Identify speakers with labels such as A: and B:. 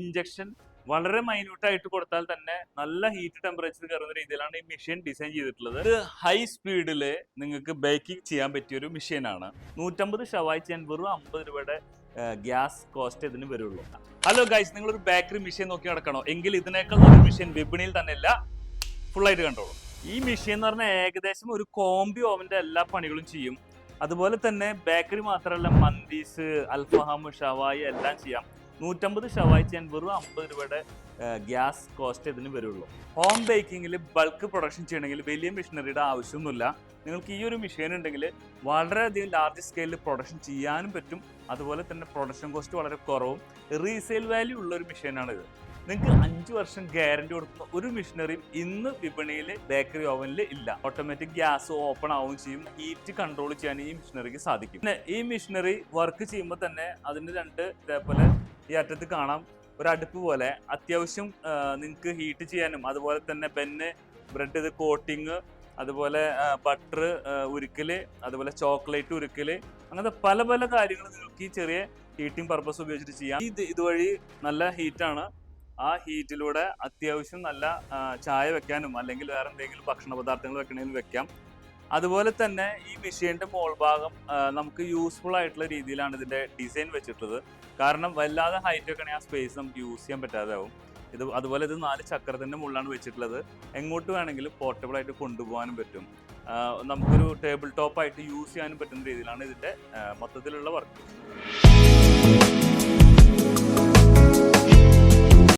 A: Injection വളരെ മൈന്യൂട്ടായിട്ട് കൊടുത്താൽ തന്നെ നല്ല ഹീറ്റ് ടെമ്പറേച്ചർ കയറുന്ന രീതിയിലാണ് ഈ മെഷീൻ ഡിസൈൻ ചെയ്തിട്ടുള്ളത്. ഹൈ സ്പീഡിൽ നിങ്ങൾക്ക് ബേക്കിംഗ് ചെയ്യാൻ പറ്റിയ ഒരു മെഷീനാണ് നൂറ്റമ്പത് ഷവായി ചെയ്യാൻ വെറും അമ്പത് രൂപയുടെ ഗ്യാസ് കോസ്റ്റ് ഇതിന് വരുള്ളൂ. ഹലോ ഗൈസ് നിങ്ങളൊരു ബേക്കറി മെഷീൻ നോക്കി നടക്കണോ? എങ്കിൽ ഇതിനേക്കാൾ ഒരു മെഷീൻ വിപണിയിൽ തന്നെ ഇല്ല. ഫുള്ളായിട്ട് കണ്ടോളൂ. ഈ മെഷീൻ എന്ന് പറഞ്ഞാൽ ഏകദേശം ഒരു കോംബി ഓവന്റെ എല്ലാ പണികളും ചെയ്യും. അതുപോലെ തന്നെ ബേക്കറി മാത്രമല്ല മന്തീസ് അൽഫഹാം ഷവായി എല്ലാം ചെയ്യാം. നൂറ്റമ്പത് ഷവായി ചെയ്യാൻ വെറും അമ്പത് രൂപയുടെ ഗ്യാസ് കോസ്റ്റ് ഇതിന് വരുള്ളൂ. ഹോം ബേക്കിങ്ങിൽ ബൾക്ക് പ്രൊഡക്ഷൻ ചെയ്യണമെങ്കിൽ വലിയ മെഷീനറിയുടെ ആവശ്യമൊന്നുമില്ല. നിങ്ങൾക്ക് ഈ ഒരു മെഷീൻ ഉണ്ടെങ്കിൽ വളരെയധികം ലാർജ് സ്കെയിലിൽ പ്രൊഡക്ഷൻ ചെയ്യാനും പറ്റും. അതുപോലെ തന്നെ പ്രൊഡക്ഷൻ കോസ്റ്റ് വളരെ കുറവും. റീസെയിൽ വാല്യൂ ഉള്ള ഒരു മെഷീനാണിത് നിങ്ങൾക്ക് അഞ്ച് വർഷം ഗ്യാരണ്ടി കൊടുക്കുന്ന ഒരു മെഷീനറിയും ഇന്ന് വിപണിയിൽ ബേക്കറി ഓവനിൽ ഇല്ല. ഓട്ടോമാറ്റിക് ഗ്യാസ് ഓപ്പൺ ആവുകയും ചെയ്യും. ഹീറ്റ് കൺട്രോൾ ചെയ്യാൻ ഈ മെഷീനറിക്ക് സാധിക്കും. പിന്നെ ഈ മെഷീനറി വർക്ക് ചെയ്യുമ്പോൾ തന്നെ അതിന്റെ രണ്ട് ഇതേപോലെ ഈ അറ്റത്ത് കാണാം. ഒരു അടുപ്പ് പോലെ. അത്യാവശ്യം നിങ്ങൾക്ക് ഹീറ്റ് ചെയ്യാനും അതുപോലെ തന്നെ പെന്ന് ബ്രെഡ് കോട്ടിങ് അതുപോലെ ബട്ടർ ഉരുക്കൽ അതുപോലെ ചോക്ലേറ്റ് ഉരുക്കൽ അങ്ങനത്തെ പല പല കാര്യങ്ങൾ നിങ്ങൾക്ക് ഈ ചെറിയ ഹീറ്റിംഗ് പർപ്പസ് ഉപയോഗിച്ചിട്ട് ചെയ്യാം. ഇത് ഇതുവഴി നല്ല ഹീറ്റാണ് ആ ഹീറ്റിലൂടെ അത്യാവശ്യം നല്ല ചായ വെക്കാനും അല്ലെങ്കിൽ വേറെ എന്തെങ്കിലും ഭക്ഷണ പദാർത്ഥങ്ങൾ വെക്കണമെങ്കിൽ വെക്കാം. അതുപോലെ തന്നെ ഈ മെഷീന്റെ മോൾ ഭാഗം നമുക്ക് യൂസ്ഫുൾ ആയിട്ടുള്ള രീതിയിലാണ് ഇതിന്റെ ഡിസൈൻ വെച്ചിട്ടുള്ളത്. കാരണം വല്ലാതെ ഹൈറ്റ് ആണെങ്കിൽ ആ സ്പേസ് നമുക്ക് യൂസ് ചെയ്യാൻ പറ്റാതെ ആവും ഇത് അതുപോലെ ഇത് നാല് ചക്രത്തിന്റെ മുകളിലാണ് വെച്ചിട്ടുള്ളത്. എങ്ങോട്ട് വേണമെങ്കിലും പോർട്ടബിൾ ആയിട്ട് കൊണ്ടുപോകാനും പറ്റും. നമുക്കൊരു ടേബിൾ ടോപ്പ് ആയിട്ട് യൂസ് ചെയ്യാനും പറ്റുന്ന രീതിയിലാണ് ഇതിന്റെ ആ, മൊത്തത്തിലുള്ള വർക്ക്